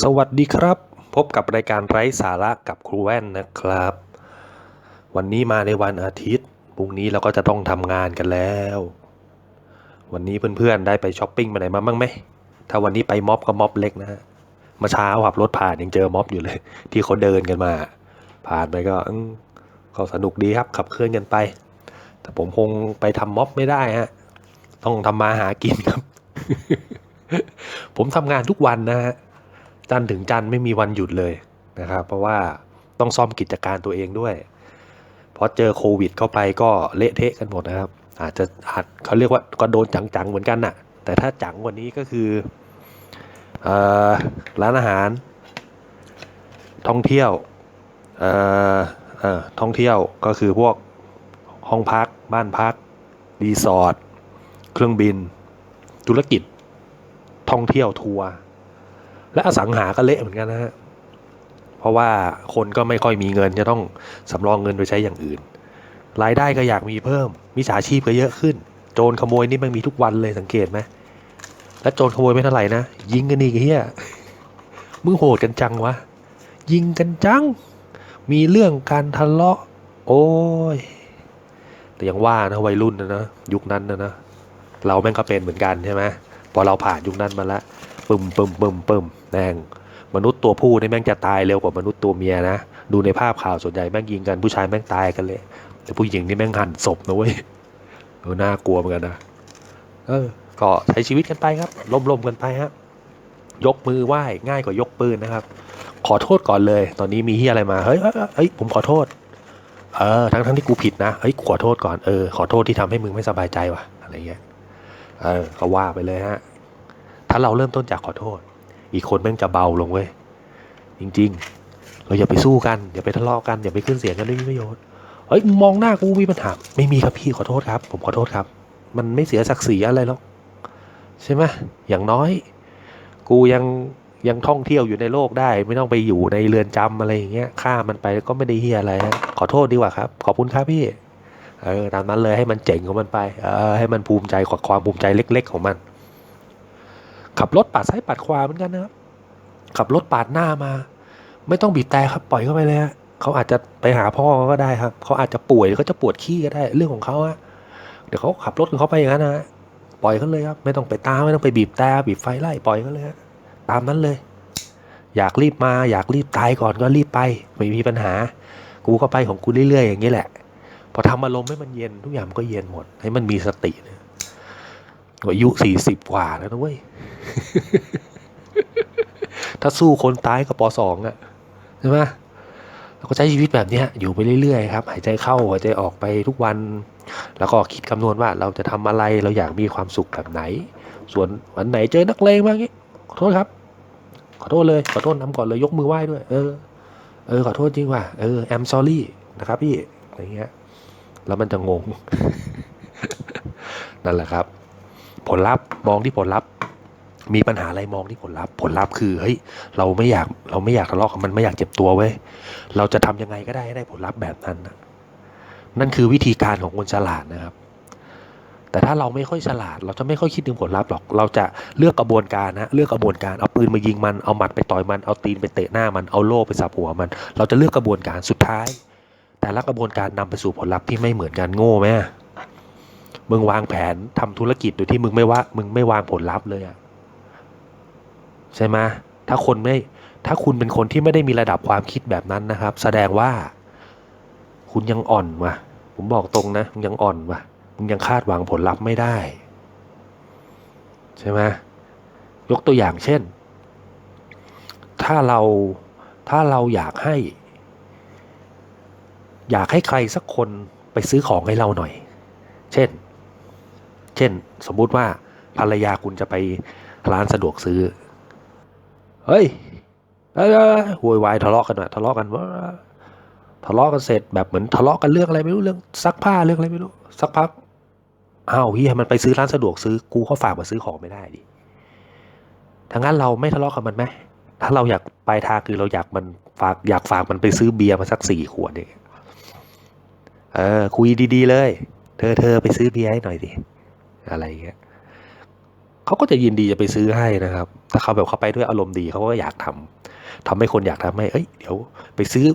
สวัสดีครับ พบกับรายการไร้สาระกับครูแว่นนะครับ วันนี้มาในวันอาทิตย์พรุ่งนี้เราก็จะต้องทำงานกันแล้ว วันนี้เพื่อนๆได้ไปช้อปปิ้งมาไหนมาบ้างไหมถ้าวันนี้ไปม็อบก็ม็อบเล็กนะฮะมาเช้าขับรถผ่านยังเจอม็อบอยู่เลย ที่เขาเดินกันมา ผ่านไปก็อืมก็สนุกดีครับขับเคลื่อนกันไป แต่ผมคงไปทำม็อบไม่ได้ฮะต้องทำมาหากินครับ ผมทำงานทุกวันนะฮะ จันถึงจันไม่มีวันหยุดเลยนะครับ เพราะว่าต้องซ่อมกิจการตัวเองด้วยเพราะเจอโควิด เข้าไปก็เละเทะกันหมดนะครับ อาจจะอาจเขาเรียกว่าก็โดนจังๆเหมือนกันน่ะ แต่ถ้าจังกว่านี้ก็คืออร้านอาหาร ท่องเที่ยวท่องเที่ยวก็คือพวกห้องพัก บ้านพัก รีสอร์ท เครื่องบิน ธุรกิจ ท่องเที่ยวทัวร์ และอสังหาก็เละเหมือนกันนะฮะเพราะว่าคนก็ไม่ค่อยมีเงินจะต้องสำรองเงินไปใช้อย่างอื่น รายได้ก็อยากมีเพิ่มมิจฉาชีพก็เยอะขึ้น โจรขโมยนี่มันมีทุกวันเลยสังเกตไหมและโจรขโมยไม่เท่าไหร่นะยิงกันอีกเฮียมึงโหดกันจังวะยิงกันจัง มีเรื่องการทะเลาะ โอ้ยแต่ยังว่านะวัยรุ่นนะนะยุคนั้นนะนะเราแม่งก็เป็นเหมือนกันใช่ไหมพอเราผ่านยุคนั้นมาแล้วปึมปึมปึมปึม แม่งมนุษย์ตัวผู้นี่แม่งจะตายเร็วกว่ามนุษย์ตัวเมียนะ ดูในภาพข่าวส่วนใหญ่แม่งยิงกันผู้ชายแม่งตายกันเลย แต่ผู้หญิงนี่แม่งหั่นศพนะเว้ยเออน่ากลัวเหมือนกันนะเออก็ใช้ชีวิตกันไปครับล่มๆกันไปฮะยกมือไหว้ง่ายกว่ายกปืนนะครับ ขอโทษก่อนเลย ตอนนี้มีเฮียอะไรมาเฮ้ยเฮ้ยเฮ้ยผมขอโทษ เออทั้งทั้งที่กูผิดนะเฮ้ยขอโทษก่อนเออขอโทษที่ทำให้มึงไม่สบายใจว่ะอะไรเงี้ยเออก็ว่าไปเลยฮะถ้าเราเริ่มต้นจากขอโทษ อีกคนแม่งจะเบาลงเว้ยจริง ๆ เราอย่าไปสู้กันอย่าไปทะเลาะกันอย่าไปขึ้นเสียงกันไม่มีประโยชน์เฮ้ยมองหน้ากูมีปัญหาไม่มีครับพี่ขอโทษครับ ผมขอโทษครับ มันไม่เสียศักดิ์ศรีอะไรหรอกใช่ไหมอย่างน้อย กูยังยังท่องเที่ยวอยู่ในโลกได้ ไม่ต้องไปอยู่ในเรือนจำอะไรอย่างเงี้ยฆ่ามันไปก็ไม่ได้เฮียอะไรฮะขอโทษดีกว่าครับ ขอบคุณครับพี่เออตามนั้นเลยให้มันเจ๋งของมันไป เออให้มันภูมิใจขอความภูมิใจเล็ก ๆ ของมัน ขับรถปาดซ้ายปาดขวาเหมือนกันนะครับขับรถปาดหน้ามา ไม่ต้องบีบแต่ครับปล่อยเข้าไปเลยฮะเขาอาจจะไปหาพ่อก็ได้ครับเขาอาจจะป่วยเขาจะปวดขี้ก็ได้เรื่องของเขาฮะเดี๋ยวเขาขับรถของเขาไปอย่างนั้นนะฮะปล่อยเขาเลยครับ ไม่ต้องไปตามไม่ต้องไปบีบแต่บีบไฟไล่ปล่อยเขาเลยตามนั้นเลย อยากรีบมา อยากรีบตายก่อนก็รีบไป ไม่มีปัญหา กูก็ไปของกูเรื่อยๆอย่างนี้แหละ พอทำอารมณ์ให้มันเย็นทุกอย่างมันก็เย็นหมด ให้มันมีสติเนี่ย อายุสี่สิบกว่าแล้วนะเว้ย ถ้าสู้คนตายกับปสองอะใช่ไหมเราก็ใช้ชีวิตแบบเนี้ยอยู่ไปเรื่อยๆครับ หายใจเข้าหายใจออกไปทุกวัน แล้วก็คิดคำนวณว่าเราจะทำอะไรเราอยากมีความสุขแบบไหน ส่วนวันไหนเจอนักเลงบ้างงี้ขอโทษครับ ขอโทษเลยขอโทษน้ำก่อนเลยยกมือไหว้ด้วย เออเออขอโทษจริงว่ะเออ I'm sorry นะครับพี่อะไรเงี้ย แล้วมันจะงง นั่นแหละครับ ผลลัพธ์มองที่ผลลัพธ์ มีปัญหาอะไรมองที่ผลลัพธ์ ผลลัพธ์คือเฮ้ยเราไม่อยากเราไม่อยากทะเลาะกับมันไม่อยากเจ็บตัวเว้ยเราจะทำยังไงก็ได้ให้ได้ผลลัพธ์แบบนั้นนั่นคือวิธีการของคนฉลาดนะครับ แต่ถ้าเราไม่ค่อยฉลาด เราจะไม่ค่อยคิดถึงผลลัพธ์หรอก เราจะเลือกกระบวนการนะเลือกกระบวนการเอาปืนมายิงมันเอาหมัดไปต่อยมันเอาตีนไปเตะหน้ามันเอาโล่ไปสับหัวมัน เราจะเลือกกระบวนการสุดท้าย แต่ละกระบวนการนำไปสู่ผลลัพธ์ที่ไม่เหมือนกันโง่ไหม มึงวางแผนทำธุรกิจโดยที่มึงไม่ว่า มึงไม่วางผลลัพธ์เลยอะใช่ไหมถ้าคนไม่ ถ้าคุณเป็นคนที่ไม่ได้มีระดับความคิดแบบนั้นนะครับ แสดงว่า คุณยังอ่อนวะผมบอกตรงนะมึงยังอ่อนวะมึงยังคาดหวังผลลัพธ์ไม่ได้ ใช่ไหมยกตัวอย่างเช่น ถ้าเราถ้าเราอยากให้ อยากให้ใครสักคนไปซื้อของให้เราหน่อย เช่น เช่น สมมุติว่าภรรยาคุณจะไปร้านสะดวกซื้อ เฮ้ยเอ้ยวยวายทะเลาะกันอะทะเลาะกันว่าทะเลาะกันเสร็จแบบเหมือนทะเลาะกันเรื่องอะไรไม่รู้เรื่องซักผ้าเรื่องอะไรไม่รู้สักพักอ้าวเฮียมันไปซื้อร้านสะดวกซื้อกูเขาฝากมาซื้อของไม่ได้ดิทั้งนั้นเราไม่ทะเลาะกับมันไหมถ้าเราอยากปลายทางคือเราอยากมันฝากอยากฝากมันไปซื้อเบียร์มาสักสี่ขวดเนี่ยเออคุยดีๆเลย เธอเธอไปซื้อเบียร์ให้หน่อยดิ อะไรอย่างเงี้ยเขาก็จะยินดีจะไปซื้อให้นะครับ ถ้าเขาแบบเขาไปด้วยอารมณ์ดีเขาก็อยากทำทำให้คนอยากทำให้เอ้ยเดี๋ยวไปซื้อ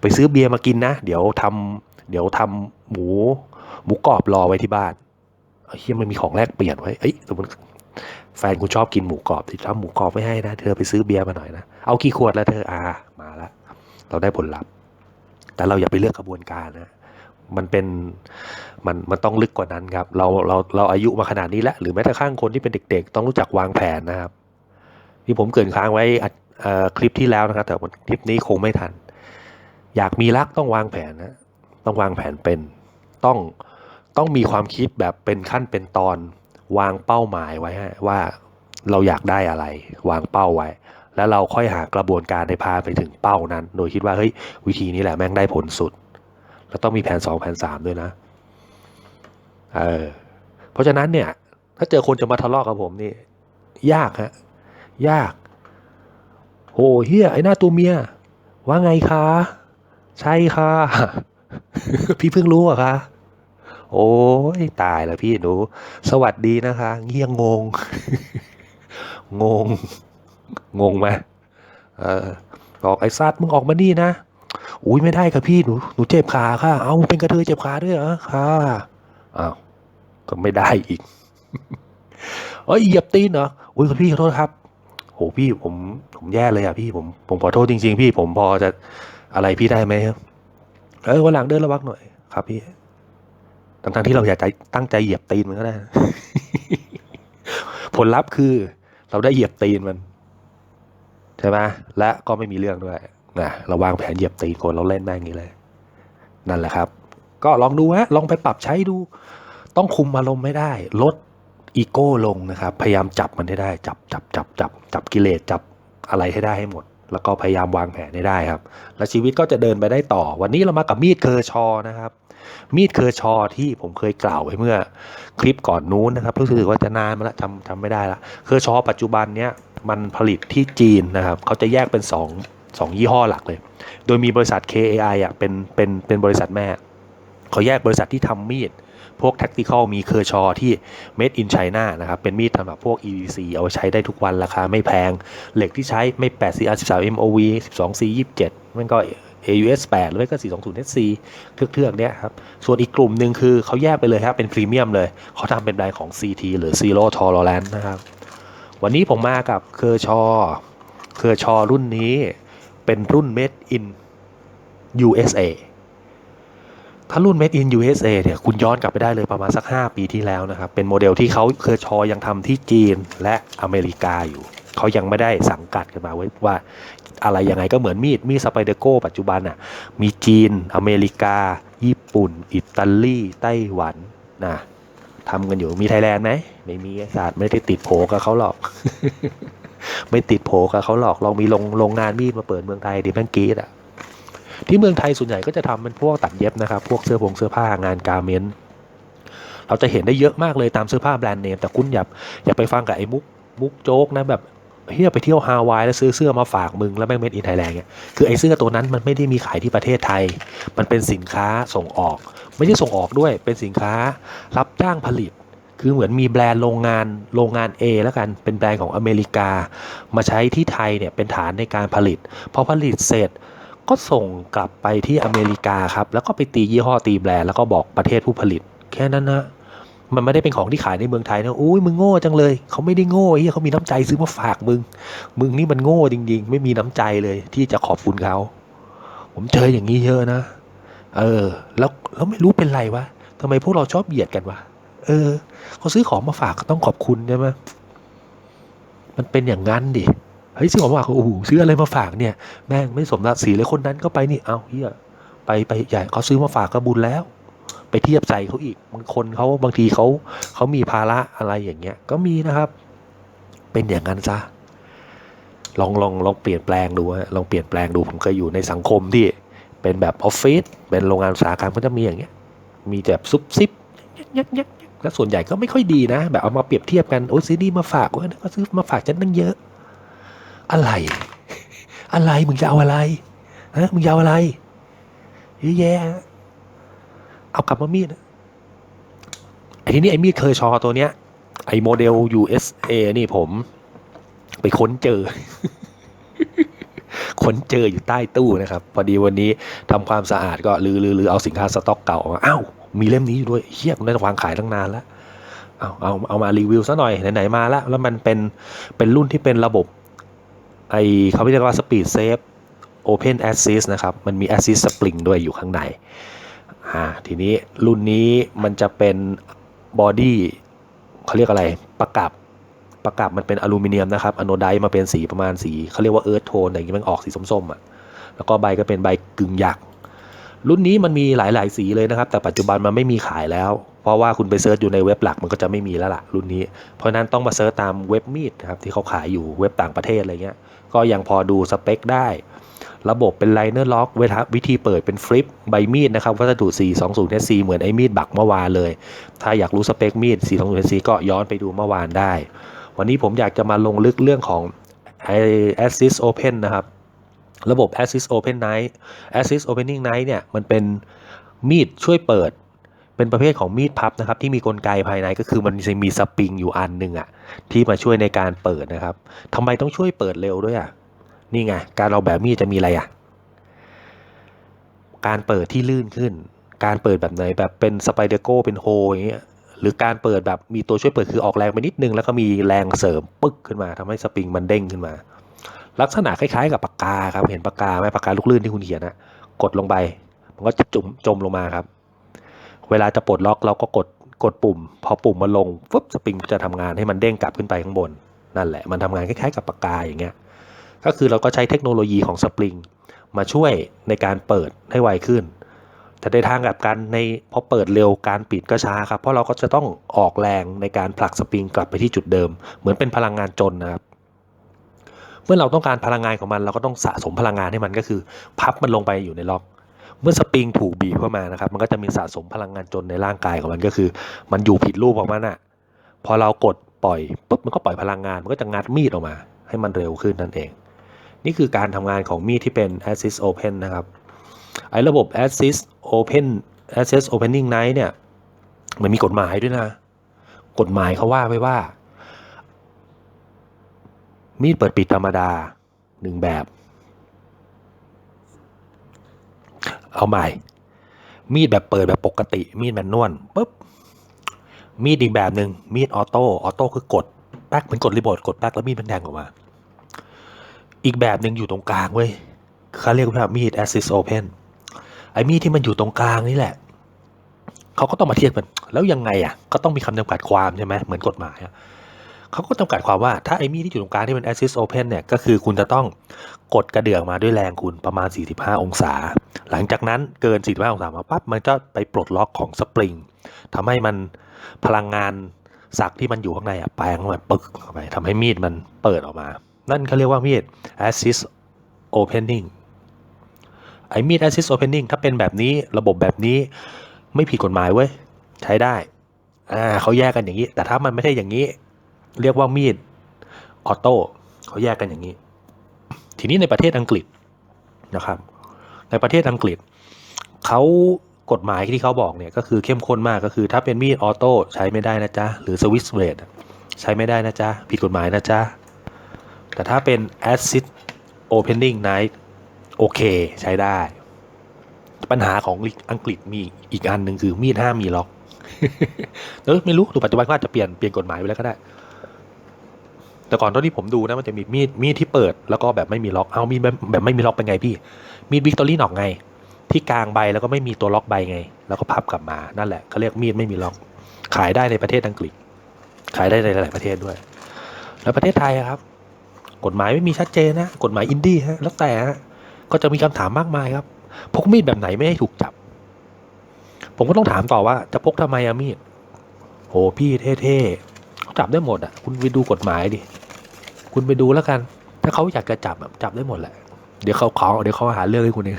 ไปซื้อเบียร์มากินนะ เดี๋ยวทำเดี๋ยวทำหมู หมูกรอบรอไว้ที่บ้านเฮ้ยมันมีของแลกเปลี่ยนไว้เอ้ยสมมติแฟนคุณชอบกินหมูกรอบที่ทำหมูกรอบไม่ให้นะ เธอไปซื้อเบียร์มาหน่อยนะ เอากี่ขวดแล้วเธออ่ามาแล้วเราได้ผลลัพธ์ แต่เราอย่าไปเลือกกระบวนการนะ มันเป็นมันมันต้องลึกกว่านั้นครับเราเราเราอายุมาขนาดนี้แล้วหรือแม้แต่ข้างคนที่เป็นเด็ก ๆ ต้องรู้จักวางแผนนะครับ ที่ผมเกินค้างไว้เอ่อคลิปที่แล้วนะครับ แต่คลิปนี้คงไม่ทัน อยากมีรักต้องวางแผนนะต้องวางแผนเป็นต้องต้องมีความคิดแบบเป็นขั้นเป็นตอน วางเป้าหมายไว้ฮะว่าเราอยากได้อะไร วางเป้าไว้ แล้วเราค่อยหากระบวนการในพาไปถึงเป้านั้น โดยคิดว่าเฮ้ยวิธีนี้แหละแม่งได้ผลสุด แล้วต้องมีแผนสองแผนสามด้วยนะเออเพราะฉะนั้นเนี่ย ถ้าเจอคนจะมาทะเลาะกับผมนี่ ยากฮะยากโอ้เฮียไอ้หน้าตัวเมียว่าไงคะใช่ค่ะ พี่เพิ่งรู้อะคะโอ้ยตายแล้วพี่หนู สวัสดีนะคะ เงี้ยงง งง งงไหมเออบอกไอ้ซัดมึงออกมานี่นะ อุ้ยไม่ได้ค่ะพี่หนูหนูเจ็บขาค่ะ เอาเป็นกระเทยเจ็บขาด้วยเหรอค่ะอ้าวก็ไม่ได้อีกเอ้ยเหยียบตีนเหรออุ้ยคุณพี่ขอโทษครับโหพี่ผมผมแย่เลยอะพี่ผมผมขอโทษจริง ๆ พี่ผมพอจะอะไรพี่ได้ไหมครับเออวันหลังเดินระวังหน่อยครับพี่ทั้งๆที่เราอยากจะตั้งใจเหยียบตีนมันก็ได้ ผลลัพธ์คือ เราได้เหยียบตีนมัน ใช่ไหมและก็ไม่มีเรื่องด้วย นะเราวางแผนเหยียบตีนคนเราเล่นแม่งอย่างนี้เลย นั่นแหละครับ ก็ลองดูฮะลองไปปรับใช้ดู ต้องคุมอารมณ์ไม่ได้ ลดอีโก้ลงนะครับ พยายามจับมันให้ได้ จับจับจับจับจับกิเลสจับอะไรให้ได้ให้หมด แล้วก็พยายามวางแผนให้ได้ครับ แล้วชีวิตก็จะเดินไปได้ต่อ วันนี้เรามากับมีดเคอร์ชอนะครับ มีดเคอร์ชอที่ผมเคยกล่าวไว้เมื่อ คลิปก่อนนู้นนะครับรู้สึกว่าจะนานมาแล้วจำจำไม่ได้ละเคอร์ชอปัจจุบันเนี้ยมันผลิตที่จีนนะครับ เขาจะแยกเป็น 2 องสองยี่ห้อหลักเลย โดยมีบริษัท KAI อะเป็นเป็นเป็นบริษัทแม่เขาแยกบริษัทที่ทำมีด พวก tactical มีเคอร์ชอที่ made in China นะครับ เป็นมีดสำหรับพวก EDC เอาไว้ใช้ได้ทุกวันราคาไม่แพง เหล็กที่ใช้ไม่ 8 CR 13 MOV 12 C 27มันก็ AUS 8หรือไม่ก็420 SC เครื่องๆเนี้ยครับ ส่วนอีกกลุ่มหนึ่งคือเขาแยกไปเลยครับ เป็นพรีเมียมเลย เขาทำเป็นแบรนด์ของ CT หรือ Zero Tolerance นะครับ วันนี้ผมมากับเคอร์ชอเคอร์ชอรุ่นนี้ เป็นรุ่น made in USA ถ้ารุ่น made in USA เนี่ยคุณย้อนกลับไปได้เลยประมาณสัก 5 ปีที่แล้วนะครับ เป็นโมเดลที่เขาเคอร์ชอยังทำที่จีนและอเมริกาอยู่ เขายังไม่ได้สังกัดกันมาไว้ว่าอะไรยังไงก็เหมือนมีด มีดสไปเดโก้ปัจจุบันอะมีจีน อเมริกา ญี่ปุ่น อิตาลีไต้หวันนะทำกันอยู่มีไทยแลนด์ไหมไม่มีศาสตร์ไม่ได้ติดโผกับเขาหรอก ไม่ติดโผกับเขาหรอกลองมีโรงโรงงานมีดมาเปิดเมืองไทยดิแม่งกีดอะที่เมืองไทยส่วนใหญ่ก็จะทำเป็นพวกตัดเย็บนะครับ พวกเสื้อผงเสื้อผ้างานการเมนต์เราจะเห็นได้เยอะมากเลยตามเสื้อผ้าแบรนด์เนมแต่คุณอย่าอย่าไปฟังกับไอ้มุกมุกโจ๊กนะแบบเฮียไปเที่ยวฮาวายแล้วซื้อเสื้อมาฝากมึงแล้วแม่งเมดอินไทยแลนด์เนี่ยคือไอ้เสื้อตัวนั้นมันไม่ได้มีขายที่ประเทศไทย มันเป็นสินค้าส่งออก ไม่ใช่ส่งออกด้วยเป็นสินค้ารับจ้างผลิต คือเหมือนมีแบรนด์โรงงานโรงงาน A แล้วกันเป็นแบรนด์ของอเมริกา มาใช้ที่ไทยเนี่ยเป็นฐานในการผลิตพอผลิตเสร็จก็ส่งกลับไปที่อเมริกาครับแล้วก็ไปตียี่ห้อตีแบรนด์แล้วก็บอกประเทศผู้ผลิต แค่นั้นนะมันไม่ได้เป็นของที่ขายในเมืองไทยนะอุ้ยมึงโง่จังเลยเขาไม่ได้โง่เฮียเขามีน้ำใจซื้อมาฝากมึง มึงนี่มันโง่จริง ๆ ไม่มีน้ำใจเลยที่จะขอบคุณเขาผมเจออย่างนี้เยอะนะ เออ แล้วแล้วไม่รู้เป็นไรวะทำไมพวกเราชอบเบียดกันวะ เออเขาซื้อของมาฝากก็ต้องขอบคุณใช่ไหมมันเป็นอย่างนั้นดิเฮ้ยซื้อของมาฝากโอ้โหซื้ออะไรมาฝากเนี่ยแม่งไม่สมศักดิ์ศรีเลยคนนั้นก็ไปนี่เอาเฮียไปไปใหญ่เขาซื้อมาฝากก็บุญแล้ว ไปเทียบใจเขาอีกบางคนเขาบางทีเขาเขามีภาระอะไรอย่างเงี้ย ก็มีนะครับ เป็นอย่างนั้นซะลองลองลองเปลี่ยนแปลงดูลองเปลี่ยนแปลงดูผมเคยอยู่ในสังคมที่เป็นแบบออฟฟิศเป็นโรงงานอุตสาหกรรมก็จะมีอย่างเงี้ย มีแบบซุบซิบยักยัก กแล้วส่วนใหญ่ก็ไม่ค่อยดีนะ แบบเอามาเปรียบเทียบกัน โอ้ยซื้อนี่มาฝากว่าก็ซื้อมาฝากฉันตั้งเยอะ อะไร อะไรมึงจะเอาอะไรฮะมึงจะเอาอะไรเยอะแยะเอากลับมามีดไอ้ทีนี้ไอ้มีดเคอร์ชอตัวเนี้ย ไอ้โมเดล USA นี่ผม ไปค้นเจอ ค้นเจออยู่ใต้ตู้นะครับ พอดีวันนี้ทำความสะอาดก็ลือลือลือเอาสินค้าสต็อกเก่าออกมาอ้าว มีเล่มนี้อยู่ด้วยเฮียมันได้วางขายตั้งนานแล้วเอาเอาเอามารีวิวซะหน่อยไหนๆมาแล้ว แล้วมันเป็นเป็นรุ่นที่เป็นระบบไอเขาเรียกว่า Speed Safe Open Assist นะครับ มันมี Assist Spring ด้วยอยู่ข้างในอ่าทีนี้รุ่นนี้มันจะเป็นบอดี้เขาเรียกอะไรประกับประกับมันเป็นอลูมิเนียมนะครับอโนไดมาเป็นสีประมาณสีเขาเรียกว่าเอิร์ธโทนอะไรอย่างนี้มันออกสีส้มๆอะแล้วก็ใบก็เป็นใบกึ่งหยัก รุ่นนี้มันมีหลายๆ สีเลยนะครับ แต่ปัจจุบันมันไม่มีขายแล้ว เพราะว่าคุณไปเซิร์ชอยู่ในเว็บหลักมันก็จะไม่มีแล้วล่ะรุ่นนี้ เพราะนั้นต้องมาเซิร์ชตามเว็บมีดนะครับที่เขาขายอยู่เว็บต่างประเทศอะไรเงี้ย ก็ยังพอดูสเปคได้ ระบบเป็นไลเนอร์ล็อกเวลาวิธีเปิดเป็นฟลิปใบมีดนะครับวัสดุ 420 SC เหมือนไอ้มีดบักเมื่อวานเลย ถ้าอยากรู้สเปคมีด 420 SC ก็ย้อนไปดูเมื่อวานได้ วันนี้ผมอยากจะมาลงลึกเรื่องของ Assist Open นะครับ ระบบ Assist Open Night Assist Opening Night เนี่ยมันเป็นมีดช่วยเปิด เป็นประเภทของมีดพับนะครับที่มีกลไกภายในก็คือมันจะมีสปริงอยู่อันหนึ่งอะที่มาช่วยในการเปิดนะครับทำไมต้องช่วยเปิดเร็วด้วยอะนี่ไงการออกแบบมีดจะมีอะไรอะการเปิดที่ลื่นขึ้น การเปิดแบบไหนแบบเป็นสไปเดอร์โกเป็นโฮอย่างเงี้ยหรือการเปิดแบบมีตัวช่วยเปิดคือออกแรงไปนิดนึง แล้วก็มีแรงเสริมปึ๊กขึ้นมาทำให้สปริงมันเด้งขึ้นมา ลักษณะคล้ายๆกับปากกาครับ เห็นปากกาไหมปากกาลูกลื่นที่คุณเขียนนะกดลงไป มันก็จะจมจมลงมาครับ เวลาจะปลดล็อกเราก็กดกดปุ่ม พอปุ่มมันลงฟึบสปริงจะทำงานให้มันเด้งกลับขึ้นไปข้างบน นั่นแหละมันทำงานคล้ายๆกับปากกาอย่างเงี้ยก็คือเราก็ใช้เทคโนโลยีของสปริงมาช่วยในการเปิดให้ไวขึ้น แต่ในทางกลับกันในพอเปิดเร็วการปิดก็ช้าครับ เพราะเราก็จะต้องออกแรงในการผลักสปริงกลับไปที่จุดเดิม เหมือนเป็นพลังงานจนนะครับ เมื่อเราต้องการพลังงานของมัน เราก็ต้องสะสมพลังงานให้มันก็คือ พับมันลงไปอยู่ในล็อก เมื่อสปริงถูกบีบเข้ามานะครับ มันก็จะมีสะสมพลังงานจนในร่างกายของมันก็คือ มันอยู่ผิดรูปของมันอะพอเรากดปล่อยปุ๊บมันก็ปล่อยพลังงานมันก็จะงัดมีดออกมา ให้มันเร็วขึ้นนั่นเอง นี่คือการทำงานของมีดที่เป็น Assist Open นะครับไอ้ระบบ Assist Open Assist Opening Night เนี่ยมันมีกฎหมายด้วยนะ กฎหมายเขาว่าไว้ว่า มีดเปิดปิดธรรมดาหนึ่งแบบ เอาใหม่ มีดแบบเปิดแบบปกติ มีดแมนนวลปุ๊บ มีดอีกแบบหนึ่งมีดออโต้ออโต้คือกดแป๊กเหมือนกดรีโมทกดแป๊กแล้วมีดมันแดงออกมา อีกแบบหนึ่งอยู่ตรงกลางเว้ยเขาเรียกว่ามีด assist open ไอ้มีดที่มันอยู่ตรงกลางนี่แหละเขาก็ต้องมาเทียบกัน แล้วยังไงอะ ก็ต้องมีคำจำกัดความใช่ไหมเหมือนกฎหมายอะ เขาก็จำกัดความว่าถ้าไอ้มีดที่อยู่ตรงกลางที่เป็น assist open เนี่ยก็คือคุณจะต้องกดกระเดื่องมาด้วยแรงคุณประมาณ 45 องศา หลังจากนั้นเกิน 45 องศามาปั๊บมันก็ไปปลดล็อกของสปริงทำให้มันพลังงานสักที่มันอยู่ข้างในอะแปลงเข้ามาปึกเข้าไปทำให้มีดมันเปิดออกมา นั่นเขาเรียกว่ามีด assist opening ไอ้มีด assist opening ถ้าเป็นแบบนี้ระบบแบบนี้ไม่ผิดกฎหมายเว้ย ใช้ได้ อ่าเขาแยกกันอย่างนี้ แต่ถ้ามันไม่ใช่อย่างนี้ เรียกว่ามีดออโต้เขาแยกกันอย่างนี้ ทีนี้ในประเทศอังกฤษนะครับ ในประเทศอังกฤษเขากฎหมายที่เขาบอกเนี่ยก็คือเข้มข้นมากก็คือ ถ้าเป็นมีดออโต้ใช้ไม่ได้นะจ๊ะหรือสวิสเบรดใช้ไม่ได้นะจ๊ะผิดกฎหมายนะจ๊ะแต่ถ้าเป็น assist opening night โอเคใช้ได้ ปัญหาของอังกฤษมีอีกอันหนึ่งคือมีดห้ามมีล็อกเออไม่รู้ดูปัจจุบันก็อาจจะเปลี่ยนเปลี่ยนกฎหมายไปแล้วก็ได้ แต่ก่อนตอนที่ผมดูนะมันจะมีมีดมีดที่เปิดแล้วก็แบบไม่มีล็อกเอามีดแบบแบบไม่มีล็อกเป็นไงพี่ มีดวิกตอรี่หนอกไง ที่กลางใบแล้วก็ไม่มีตัวล็อกใบไง แล้วก็พับกลับมานั่นแหละเขาเรียกมีดไม่มีล็อก ขายได้ในประเทศอังกฤษ ขายได้ในหลายประเทศด้วย แล้วประเทศไทยครับ กฎหมายไม่มีชัดเจนนะกฎหมายอินดี้ฮะแล้วแต่ฮะก็จะมีคำถามมากมายครับพกมีดแบบไหนไม่ให้ถูกจับ ผมก็ต้องถามต่อว่าจะพกทำไมอะมีดโหพี่เท่ๆ จับได้หมดอะ คุณไปดูกฎหมายดิ คุณไปดูแล้วกัน ถ้าเขาอยากจะจับจับได้หมดแหละ เดี๋ยวเขาขาเดี๋ยวเขาหาเรื่องให้คุณเอง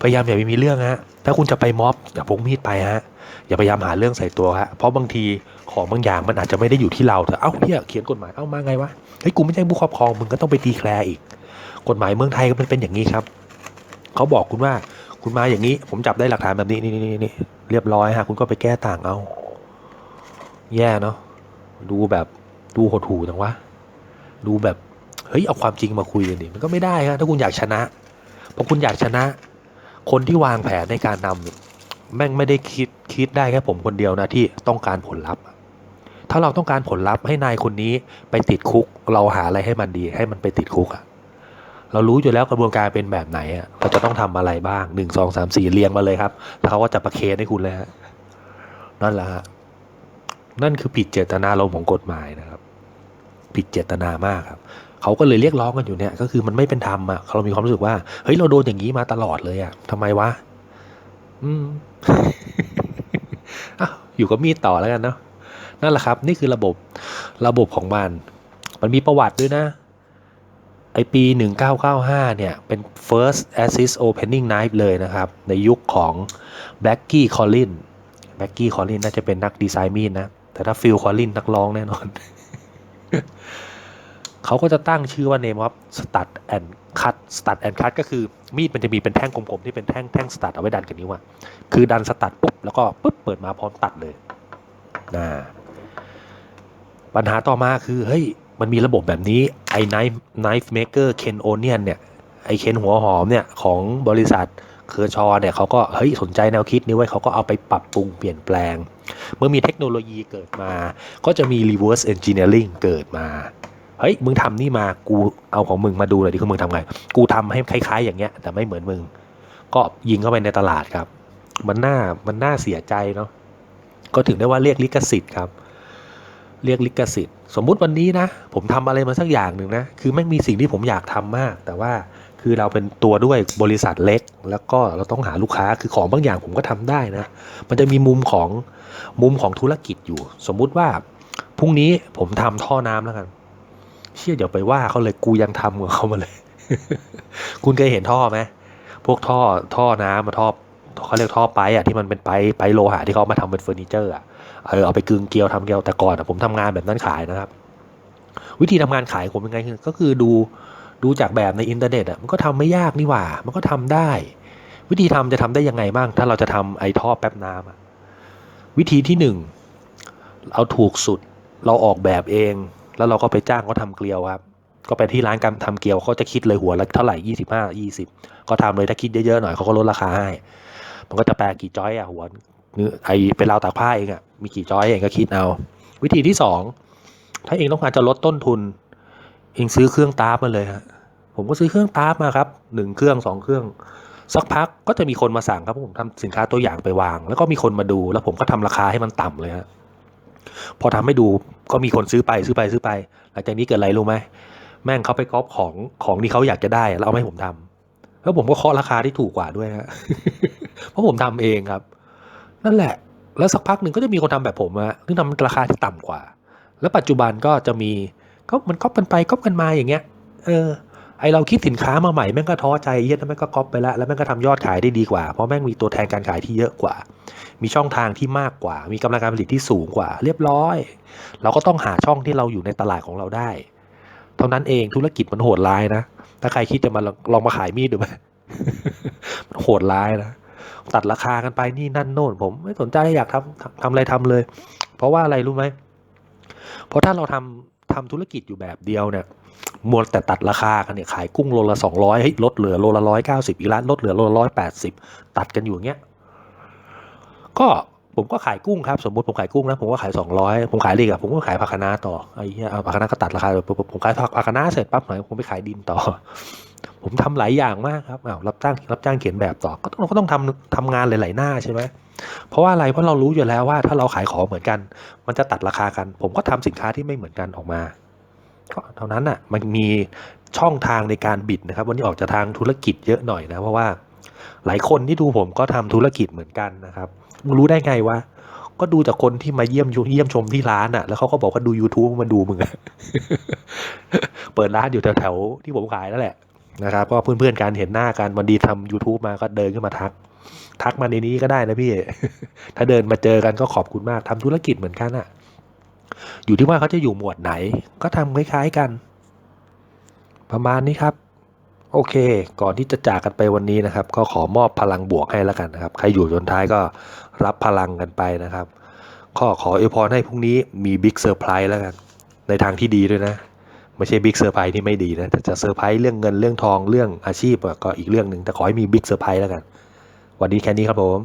พยายามอย่าไปมีเรื่องฮะ ถ้าคุณจะไปม็อบอย่าพกมีดไปฮะ อย่าพยายามหาเรื่องใส่ตัวฮะ เพราะบางทีของบางอย่างมันอาจจะไม่ได้อยู่ที่เราแต่เอ้าเฮียเขียนกฎหมาย เอ้ามาไงวะ เฮ้ยกูไม่ใช่ผู้ครอบครองมึงก็ต้องไปตีแคลร์อีก กฎหมายเมืองไทยก็มันเป็นอย่างนี้ครับ เขาบอกคุณว่าคุณมาอย่างนี้ ผมจับได้หลักฐานแบบนี้นี่นี่นี่เรียบร้อยฮะ คุณก็ไปแก้ต่างเอา แย่เนาะดูแบบดูหดหูจังวะดูแบบเฮ้ยเอาความจริงมาคุยกันดิมันก็ไม่ได้ครับถ้าคุณอยากชนะพราะคุณอยากชนะ คนที่วางแผนในการนำแม่งไม่ได้คิดคิดได้แค่ผมคนเดียวนะที่ต้องการผลลัพธ์ ถ้าเราต้องการผลลัพธ์ให้นายคนนี้ไปติดคุก เราหาอะไรให้มันดี ให้มันไปติดคุกอะเรารู้อยู่แล้วกระบวนการเป็นแบบไหนอะเราจะต้องทำอะไรบ้างหนึ่งสองสามสี่เรียงมาเลยครับแล้วเขาก็จะประเคนให้คุณเลยฮะนั่นแหละฮะ นั่นคือผิดเจตนารมณ์ของกฎหมายนะครับ ผิดเจตนามากครับเขาก็เลยเรียกร้องกันอยู่เนี่ย ก็คือมันไม่เป็นธรรมอะเรามีความรู้สึกว่าเฮ้ยเราโดนอย่างนี้มาตลอดเลยอะทำไมวะอืมอ้าวอยู่กับมีดต่อแล้วกันเนาะนั่นแหละครับ นี่คือระบบระบบของมัน มันมีประวัติด้วยนะ ไอปี 1995 เนี่ย เป็น first assist opening night เลยนะครับ ในยุคของ Blackie Collin Blackie Collin น่าจะเป็นนักดีไซน์มีดนะ แต่ถ้า Phil Collin นักร้องแน่นอน เขาก็จะตั้งชื่อว่า name of stud and cut stud and cut ก็คือมีดมันจะมีเป็นแท่งกลมๆที่เป็นแท่งแท่งสตัดเอาไว้ดันกับนิ้วอะคือดันสตัดปุ๊บแล้วก็ปุ๊บเปิดมาพร้อมตัดเลยนะปัญหาต่อมาคือเฮ้ยมันมีระบบแบบนี้ไอ้ knife knife maker Ken Onion เนี่ยไอ้เคนหัวหอมเนี่ยของบริษัท เคอร์ชอเนี่ยเขาก็เฮ้ยสนใจแนวคิดนี้ไว้เขาก็เอาไปปรับปรุงเปลี่ยนแปลง เมื่อมีเทคโนโลยีเกิดมา ก็จะมี reverse engineering เกิดมาเฮ้ยมึงทำนี่มากูเอาของมึงมาดูหน่อยดิคือมึงทำไง กูทำให้คล้าย ๆ อย่างเงี้ย แต่ไม่เหมือนมึง ก็ยิงเข้าไปในตลาดครับ มันน่ามันน่าเสียใจเนาะก็ถึงได้ว่าเรียกลิขสิทธิ์ครับ เรียกลิขสิทธิ์ สมมุติวันนี้นะ ผมทำอะไรมาสักอย่างหนึ่งนะ คือไม่มีสิ่งที่ผมอยากทำมาก แต่ว่า คือเราเป็นตัวด้วยบริษัทเล็ก แล้วก็เราต้องหาลูกค้าคือของบางอย่างผมก็ทำได้นะ มันจะมีมุมของมุมของธุรกิจอยู่ สมมุติว่าพรุ่งนี้ผมทำท่อน้ำแล้วกัน เชี่ยเดี๋ยวไปว่าเขาเลยกูยังทำกับเขามาเลย คุณเคยเห็นท่อไหมพวกท่อท่อน้ำมาท่อเขาเรียกท่อไปอะที่มันเป็นไปไปโลหะที่เขาเอามาทำเป็นเฟอร์นิเจอร์อะเออเอาไปกึงเกลียวทำเกลียวแต่ก่อนอะผมทำงานแบบนั้นขายนะครับ วิธีทำงานขายผมเป็นไงก็คือดู ดูจากแบบในอินเทอร์เน็ตอะมันก็ทำไม่ยากนี่หว่า มันก็ทำได้ วิธีทำจะทำได้ยังไงบ้าง ถ้าเราจะทำไอ้ท่อแป๊บน้ำอะวิธีที่หนึ่งเอาถูกสุดเราออกแบบเอง แล้วเราก็ไปจ้างเขาทำเกลียวครับ ก็ไปที่ร้านการทำเกลียวเขาจะคิดเลยหัวละเท่าไหร่ยี่สิบห้ายี่สิบก็ทำเลยถ้าคิดเยอะๆหน่อยเขาก็ลดราคาให้มันก็จะแปลกี่จ้อยอะหัวเนื้อไอเป็นราวตากผ้าเองอะมีกี่จ้อยเองก็คิดเอา วิธีที่สองถ้าเองต้องการจะลดต้นทุน เองซื้อเครื่องตาร์มาเลยฮะผมก็ซื้อเครื่องตาร์มาครับหนึ่งเครื่องสองเครื่อง สักพักก็จะมีคนมาสั่งครับผมทำสินค้าตัวอย่างไปวาง แล้วก็มีคนมาดู แล้วผมก็ทำราคาให้มันต่ำเลยฮะพอทำให้ดูก็มีคนซื้อไปซื้อไปซื้อไป หลังจากนี้เกิดอะไรรู้ไหมแม่งเขาไปก๊อปของของที่เขาอยากจะได้แล้วเอาให้ผมทำแล้วผมก็เคาะราคาที่ถูกกว่าด้วยฮะเพราะผมทำเองครับ นั่นแหละ แล้วสักพักหนึ่งก็จะมีคนทำแบบผมอะซึ่งทำราคาที่ต่ำกว่า แล้วปัจจุบันก็จะมี ก็มันก๊อปกันไปก๊อปกันมาอย่างเงี้ย เออ ไอเราคิดสินค้ามาใหม่แม่งก็ท้อใจเฮ้ย็นแม่งก็ก๊อปไปแล้วแล้วแม่งก็ทำยอดขายได้ดีกว่า เพราะแม่งมีตัวแทนการขายที่เยอะกว่า มีช่องทางที่มากกว่า มีกำลังการผลิตที่สูงกว่า เรียบร้อย เราก็ต้องหาช่องที่เราอยู่ในตลาดของเราได้ เท่านั้นเองธุรกิจมันโหดร้ายนะ ถ้าใครคิดจะมาลองมาขายมีดดูไหมโหดร้ายนะตัดราคากันไปนี่นั่นโน่น ผมไม่สนใจอยากทำทำทำอะไรทำเลย เพราะว่าอะไรรู้ไหมเพราะถ้าเราทำ ทำธุรกิจอยู่แบบเดียวเนี่ยมัวแต่ตัดราคากันเนี่ยขายกุ้งโลละสองร้อยลดเหลือโลละร้อยเก้าสิบอีกร้านลดเหลือโลละร้อยแปดสิบตัดกันอยู่เงี้ยก็ผมก็ขายกุ้งครับสมมติผมขายกุ้งนะผมก็ขายสองร้อยผมขายเล็กอะผมก็ขายผักคะน้าต่อไอ้เหี้ยเอาผักคะน้าก็ตัดราคาผมขายผักคะน้าเสร็จปั๊บหน่อยผมไปขายดินต่อ ผมทำหลายอย่างมากครับอ้าวรับจ้างรับจ้างเขียนแบบต่อก็ต้องเราก็ต้องทำทำงานหลาย ๆ หน้าใช่ไหมเพราะว่าอะไรเพราะเรารู้อยู่แล้วว่าถ้าเราขายของเหมือนกัน มันจะตัดราคากัน ผมก็ทำสินค้าที่ไม่เหมือนกันออกมาก็เท่านั้นอะมันมีช่องทางในการบิดนะครับ วันนี้ออกจากทางธุรกิจเยอะหน่อยนะเพราะว่าหลายคนที่ดูผมก็ทำธุรกิจเหมือนกันนะครับมึงรู้ได้ไงวะก็ดูจากคนที่มาเยี่ยมเยี่ยมชมที่ร้านอะ แล้วเขาก็บอกว่าดู YouTube มาดูมึง เปิดร้านอยู่แถวๆที่ผมขายนั่นแหละ นะครับก็เพื่อนๆกันเห็นหน้ากันวันดีทำ YouTube มาก็เดินขึ้นมาทัก ทักมาในนี้ก็ได้นะพี่ ถ้าเดินมาเจอกันก็ขอบคุณมากทำธุรกิจเหมือนกันอะอยู่ที่ว่าเขาจะอยู่หมวดไหน ก็ทำคล้ายๆกัน ประมาณนี้ครับ โอเค ก่อนที่จะจากกันไปวันนี้นะครับ ก็ขอมอบพลังบวกให้แล้วกันนะครับ ใครอยู่จนท้ายก็รับพลังกันไปนะครับ ข้อขออวยพรให้พรุ่งนี้มีบิ๊กเซอร์ไพรส์แล้วกัน ในทางที่ดีด้วยนะ ไม่ใช่บิ๊กเซอร์ไพรส์ที่ไม่ดีนะแต่จะเซอร์ไพรส์เรื่องเงินเรื่องทองเรื่องอาชีพก็อีกเรื่องหนึ่งแต่ขอให้มีบิ๊กเซอร์ไพรส์แล้วกัน วันนี้แค่นี้ครับผม